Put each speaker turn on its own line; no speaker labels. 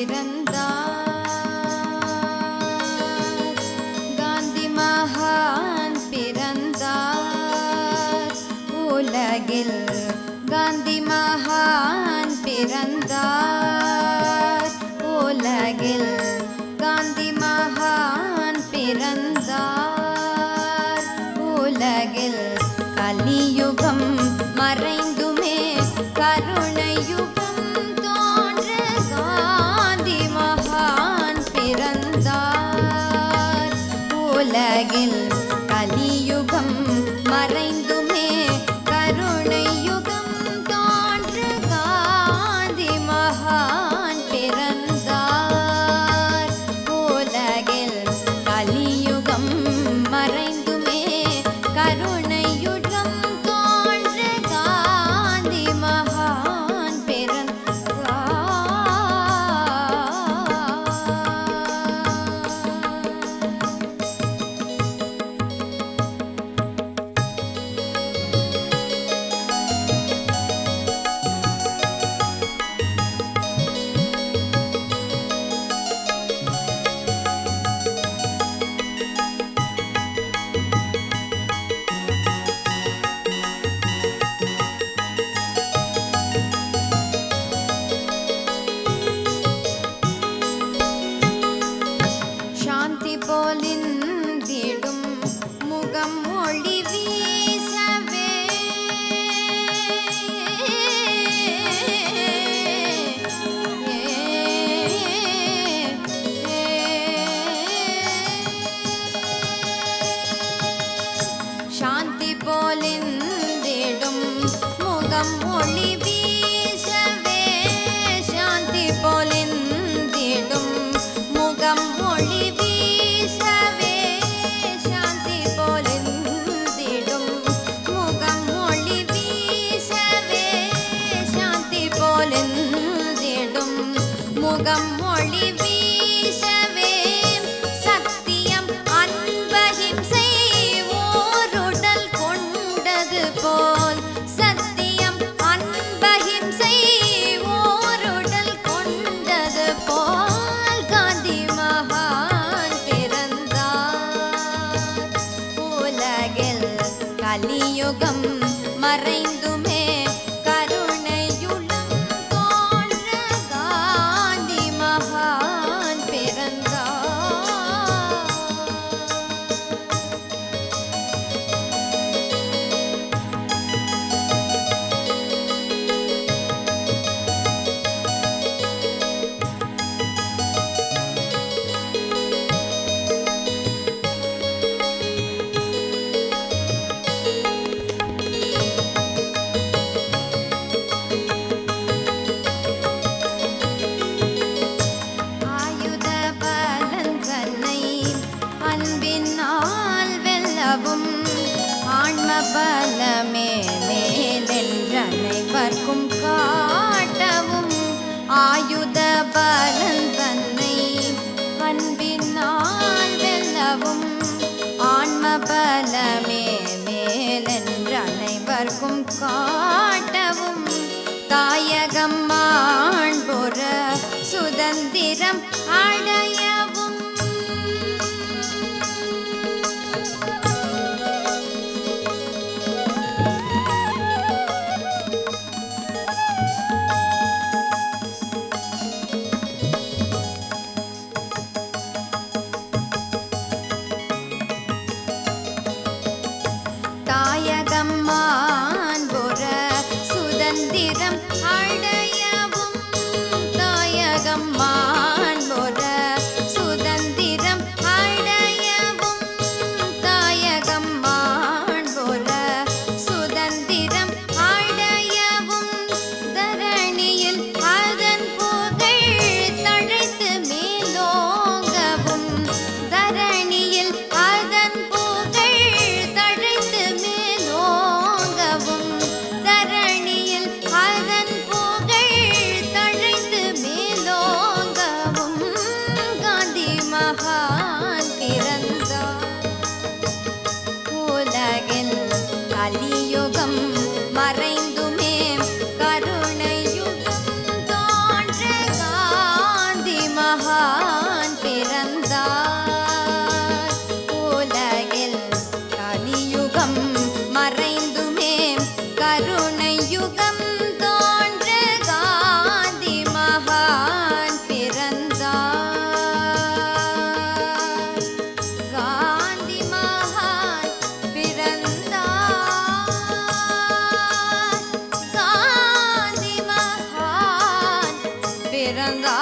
பிறந்த போலிந்திடும் முகம் ஒளி வீசவே சாந்தி போலிந்திடும் முகம் ஒளி வீசவே சாந்தி போலிந்திடும் முகம் ஒளி வீசவே சாந்தி போலிந்திடும் முகம் பலமே மேலென்றனைவர்க்கும் காட்டவும் ஆயுத பலன் தன்னை பண்பினால் வெல்லவும் ஆன்ம பலமே María. இறங்கா